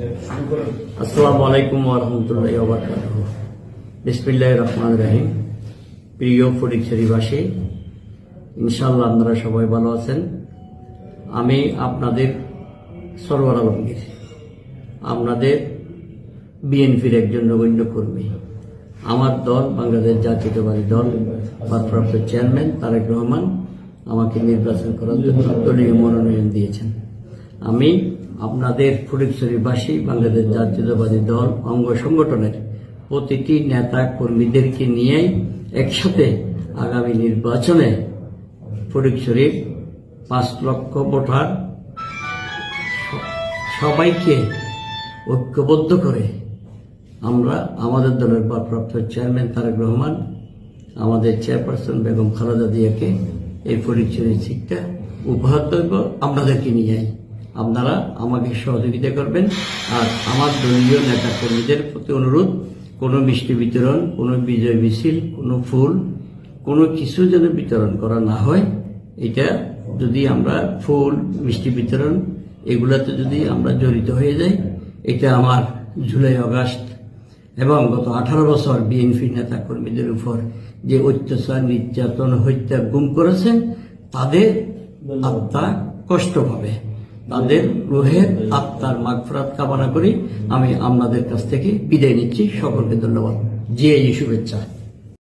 আসসালামু আলাইকুম ওরহমতুল্লাহ ওবরকাত বিসমিল্লাহ রহমান রাহিম। প্রিয় ফটিকছড়িবাসী ইনশাল্লাহ আপনারা সবাই ভালো আছেন। আমি আপনাদের সরওয়ার আলমগীর আপনাদের বিএনপির একজন নগণ্য কর্মী। আমার দল, বাংলাদেশ জাতীয়তাবাদী দল, ভারপ্রাপ্ত চেয়ারম্যান তারেক রহমান আমাকে নির্বাচন করার জন্য দলীয় মনোনয়ন দিয়েছেন। আমি আপনাদের ফটিকছড়িবাসী বাংলাদেশ জাতীয়তাবাদী দল, অঙ্গ সংগঠনের প্রতিটি নেতা কর্মীদেরকে নিয়ে একসাথে আগামী নির্বাচনে ফটিকছড়ির পাঁচ লক্ষ ভোটার সবাইকে ঐক্যবদ্ধ করে আমরা আমাদের দলের ভারপ্রাপ্ত চেয়ারম্যান তারেক রহমান, আমাদের চেয়ারপারসন বেগম খালেদা দিয়াকে এই পরিচয় শিক্ষা উপহার দেব, আপনাদেরকে নিয়ে যাই আপনারা আমাকে সহযোগিতা করবেন আর আমার দলীয় নেতা কর্মীদের প্রতি অনুরোধ, কোনো মিষ্টি বিতরণ, কোনো বিজয় মিছিল, কোনো ফুল, কোনো কিছু যেন বিতরণ করা না হয়, এটা যদি আমরা ফুল, মিষ্টি বিতরণ এগুলাতে যদি আমরা জড়িত হয়ে যাই, এটা আমার জুলাই আগস্ট এবং গত আঠারো বছর বিএনপি নেতা কর্মীদের উপর যে অত্যাচার, নির্যাতন, হত্যা, গুম করেছেন তাদের আত্মা কষ্ট পাবে। তাদের রোহের আত্মার মাগফরাত কামনা করি। আমি আপনাদের কাছ থেকে বিদায় নিচ্ছি। সকলকে ধন্যবাদ। জিআই শুভেচ্ছা